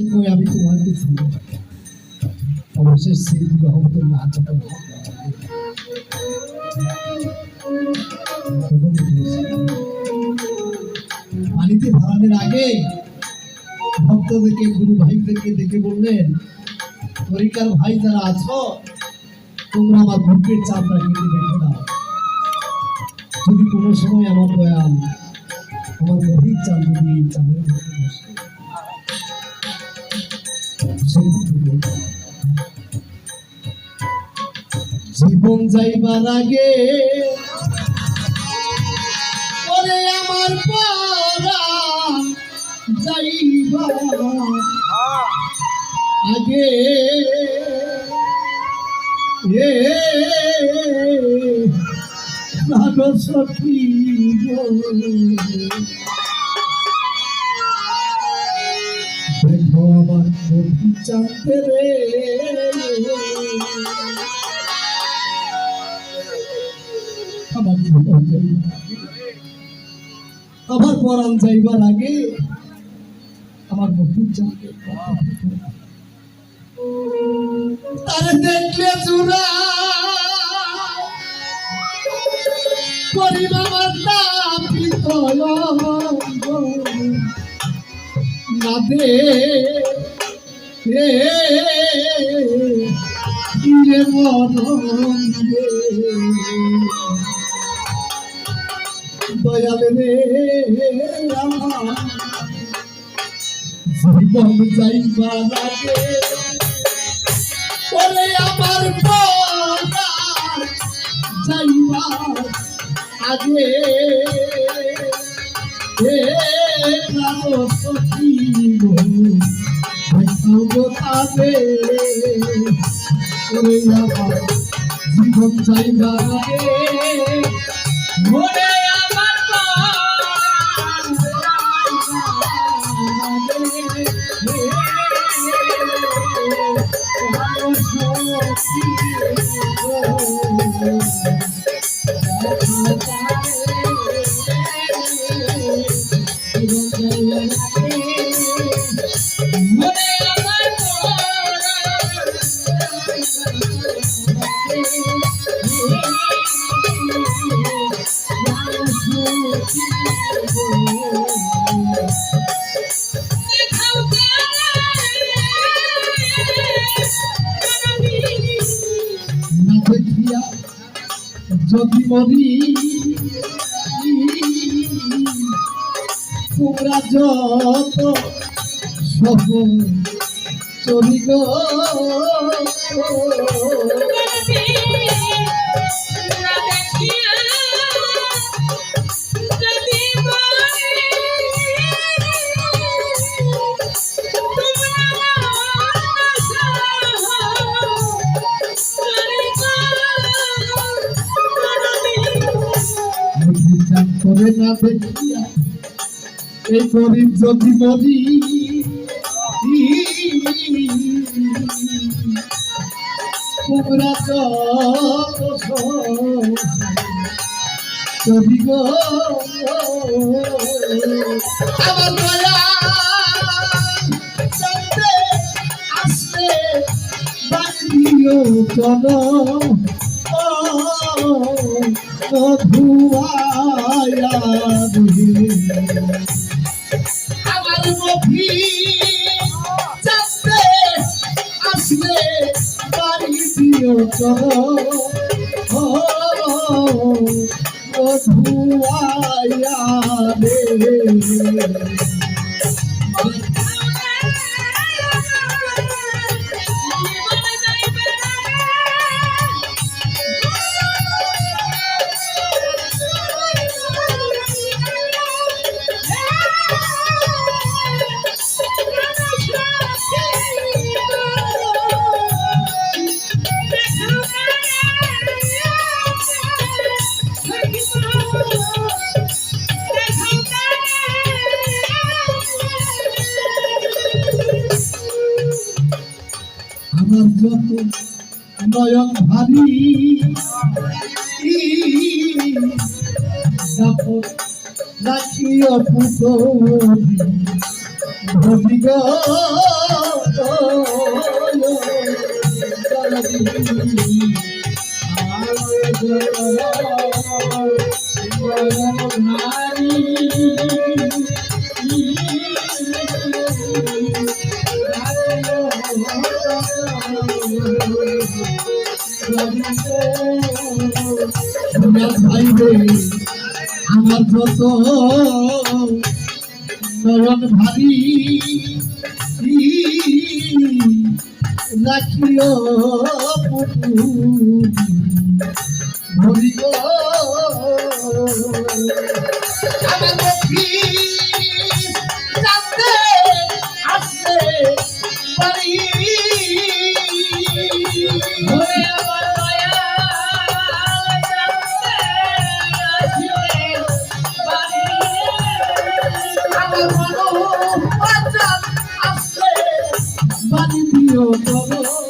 সেজন্যই আমি তোমাকে অবশেষ সেই তখন উঠেছি। পানিতে ভাড়ানোর আগে ভক্তদেরকে গুরু ভাইদেরকে ডেকে বললেন তরিকার ভাই যারা আছো তোমরা আমার ভক্তের চাপটা কিন্তু দেখো না যদি কোনো সময় আমার দয়াল আমার গভীর চাঁদ যদি এই জীবন যাইবার আগে ওরে আমার পরাণ যাইবার আগে এ সখী। দেখো আমার চাঁদে আমার পরাণ যাইবার আগে আমার বন্ধুর চাঁদে তারে দেখলে চূড়া পরিবার না দে এ জীবন যাইবা লাগে ওরে আমার যাইবা আগে হে যদি মরি তোমরা যত সহ চলি গো দেখিয়া এই গরিব যদি মরি তোমরা আমার দয়া আসতে বাড়িও চল। আমার মফি যাচ্ছে আসলে বাড়ি দিও চলো মধুয়ায়া আমার যত নয়ন ভাবি রাখিও পুতো Thank you. আমার যত নয়ন ভারী রাখিও পুতুল দিও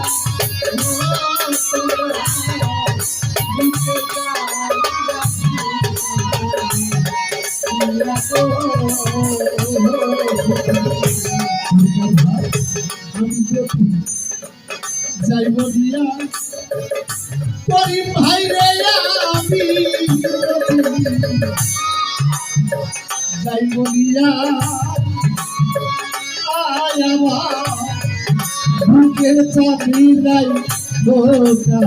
বুকের চাকরি নাই বোকা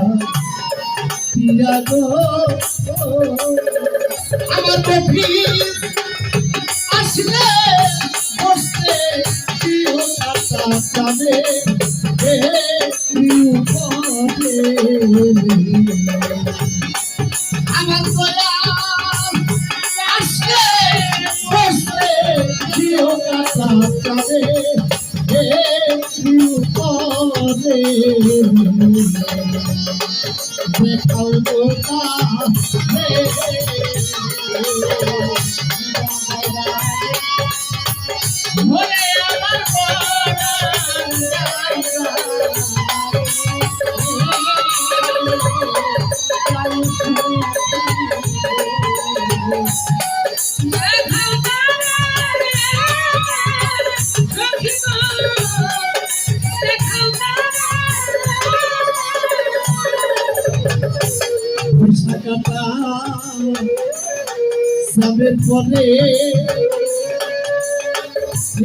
গো আমার বেটি আসলে বসতে প্রিয় প্রিয় পদে আমার গলা ಕೌತುಕ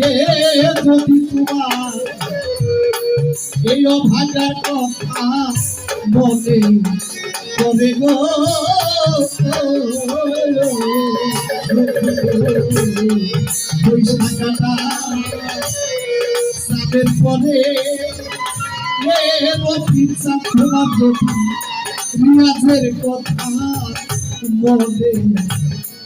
এ যদি তোমার এই অভাগার কথা মনে করে গো? বৈশাখাটা সাবের পরে রফিক তোমার কথা মনে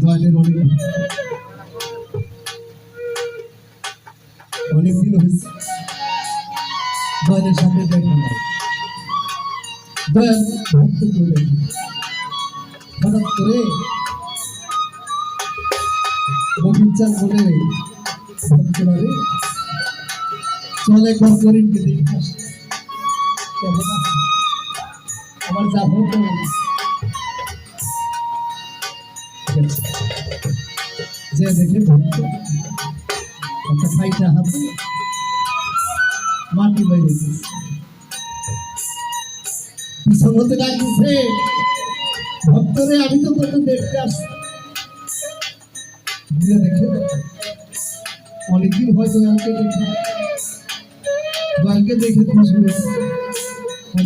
দয়ালের অনেক অনেক দিন হয়েছে। দয়ালের সাথে দেখা নাই। দয়াল ভক্ত করে। হঠাৎ করে রবীন্দ্র বলে ভক্তরা রে চল একবার দেখে আসি। কেমন আছে আছে? ঠিক আছে। যে দেখে একটা খাইটা হাতে মাটি বাইরে পিছন হতে ডাকছে ভক্তরে, আমি তো তোকে দেখতে আসছি। দেখে অনেকদিন হয়তো দয়ালকে দেখে। দয়ালকে দেখে খুশি হয়েছে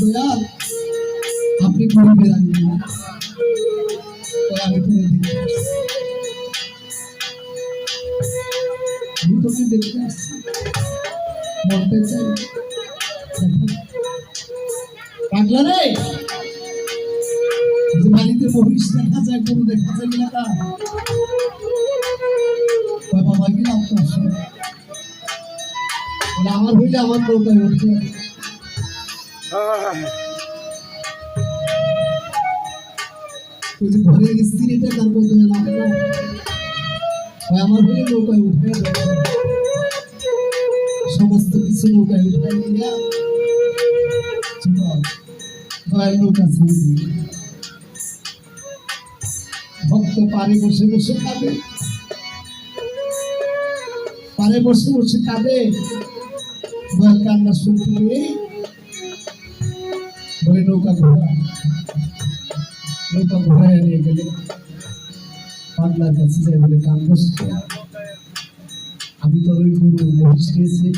দয়াল? আপনি গরিবের আঙ্গি আমি তোকে আমি তোকে দেখতে আসছি। মরতে চাই, পাগলা রে! যে বাড়িতে মহিষ দেখা যায় গরু, দেখা যায় কিনা তা বাবা কিনা আপনার সঙ্গে আমার হইলে আমার নৌকায় উঠতে ঘরের স্ত্রীটা তার বলতে গেলাম না আমার হইলে নৌকায় উঠে। সমস্ত কিছু নৌকায় উঠে দিয়া নৌকা ছেড়ে। ভক্ত পারে বসে বসে কাঁদে পারে বসে বসে কাঁদে কান্না শুনতে নৌকা ঘোরা নৌকা ঘোরায় নিয়ে গেলে পাগলার কাছে যায় বলে কান্দস কেন? আমি তো ওই গরু মহিষ খেয়েছি।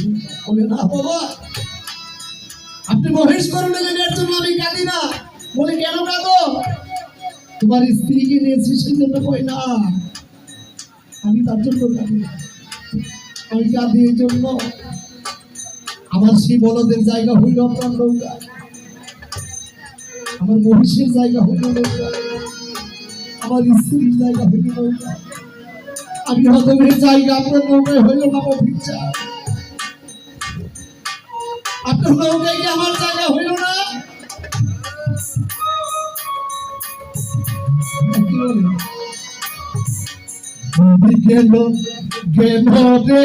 বলে, না বাবা, আপনি মহেশ করুন এর জন্য আমি কাঁদি না। বলে, কেন কাঁদো? তোমার স্ত্রীকে নিয়েছি সেই জন্য কই না। আমি তার জন্য কাঁদি। আমি কাঁদি এই জন্য আমার সেই বলদের জায়গা হইল আপনার নৌকা আমার মহিষের জায়গা হইল আমার স্ত্রীর জায়গা নৌকা আমি হতমের জায়গা, আপনার নৌকায় হইল না ভিক্ষা। আপনার নৌকায় কি আমার জায়গা হইল না? গেল গেল রে